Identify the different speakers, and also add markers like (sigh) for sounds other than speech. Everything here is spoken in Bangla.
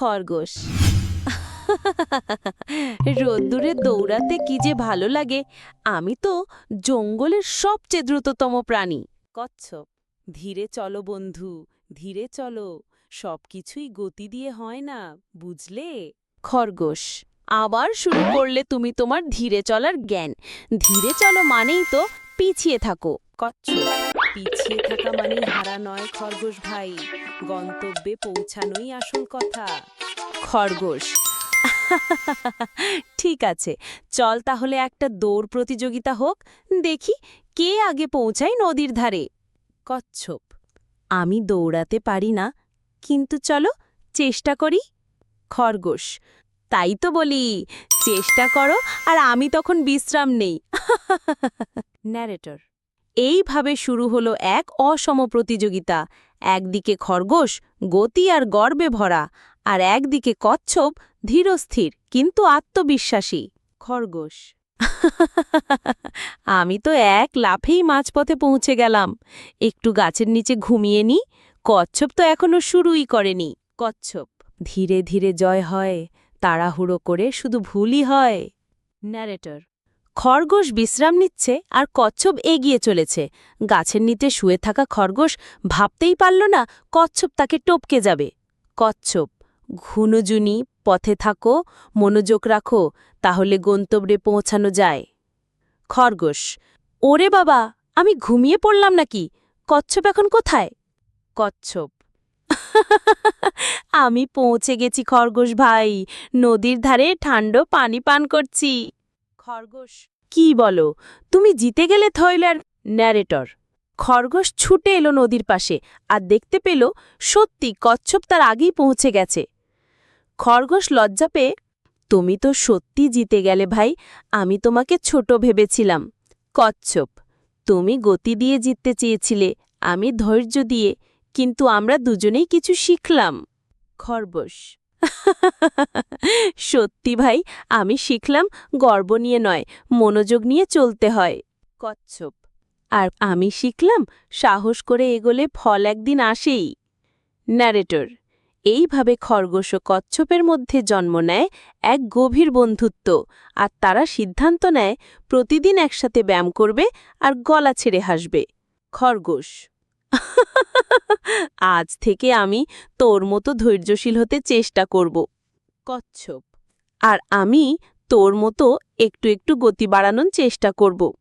Speaker 1: খরগোশ। রোদ্দুরে দৌড়াতে কি যে ভালো লাগে, আমি তো জঙ্গলের সবচেয়ে দ্রুততম প্রাণী। কচ্ছপ, ধীরে চলো বন্ধু, ধীরে চলো, সবকিছুই গতি দিয়ে হয় না, বুঝলে? খরগোশ, আবার শুরু করলে তুমি তোমার ধীরে চলার জ্ঞান। ধীরে চলো মানেই তো পিছিয়ে থাকো। কচ্ছপ পিছিয়ে থাকা মানেই হারা নয় খরগোশ ভাই। গন্তব্যে পৌঁছানোই আসল কথা। খরগোশ। (laughs) ঠিক আছে, চল তাহলে একটা দৌড় প্রতিযোগিতা হোক। দেখি কে আগে পৌঁছায় নদীর ধারে। কচ্ছপ। আমি দৌড়াতে পারি না, কিন্তু চলো চেষ্টা করি। খরগোশ। তাই তো বলি, চেষ্টা করো আর আমি তখন বিশ্রাম নেই। (laughs) ন্যারেটর এইভাবে শুরু হলো এক অসম প্রতিযোগিতা। একদিকে খরগোশ, গতি আর গর্বে ভরা, আর একদিকে কচ্ছপ ধীরস্থির কিন্তু আত্মবিশ্বাসী। খরগোশ। আমি তো এক লাফেই মাঝপথে পৌঁছে গেলাম। একটু গাছের নিচে ঘুমিয়ে নি, কচ্ছপ তো এখনও শুরুই করেনি। কচ্ছপ, ধীরে ধীরে জয় হয়, তাড়াহুড়ো করে শুধু ভুলই হয়। ন্যারেটর। খরগোশ বিশ্রাম নিচ্ছে আর কচ্ছপ এগিয়ে চলেছে। গাছের নিচে শুয়ে থাকা খরগোশ ভাবতেই পারল না কচ্ছপ তাকে টপকে যাবে। কচ্ছপ ঘুনজুনি পথে থাকো, মনোযোগ রাখো, তাহলে গন্তব্যে পৌঁছানো যায়। খরগোশ, ওরে বাবা, আমি ঘুমিয়ে পড়লাম নাকি? কচ্ছপ এখন কোথায়? কচ্ছপ, আমি পৌঁছে গেছি খরগোশ ভাই, নদীর ধারে ঠান্ডা পানি পান করছি। খরগোশ। কি বলো, তুমি জিতে গেলে থয়লার ন্যারেটর খরগোশ ছুটে এলো নদীর পাশে আর দেখতে পেল সত্যি কচ্ছপ তার আগেই পৌঁছে গেছে। খরগোশ লজ্জা পেয়ে, তুমি তো সত্যি জিতে গেলে ভাই, আমি তোমাকে ছোট ভেবেছিলাম। কচ্ছপ, তুমি গতি দিয়ে জিততে চেয়েছিলে, আমি ধৈর্য দিয়ে, কিন্তু আমরা দুজনেই কিছু শিখলাম। খরগোশ (laughs) সত্যি ভাই, আমি শিখলাম গর্ব নিয়ে নয়, মনোযোগ নিয়ে চলতে হয়। কচ্ছপ, আর আমি শিখলাম সাহস করে এগোলে ফল একদিন আসেই। ন্যারেটর, এইভাবে খরগোশ কচ্ছপের মধ্যে জন্ম নেয় এক গভীর বন্ধুত্ব, আর তারা সিদ্ধান্ত নেয় প্রতিদিন একসাথে ব্যায়াম করবে আর গলা ছেড়ে হাসবে। খরগোশ (laughs) আজ থেকে আমি তোর মতো ধৈর্যশীল হতে চেষ্টা করব। কচ্ছপ। আর আমি তোর মতো একটু একটু গতি বাড়ানোর চেষ্টা করব।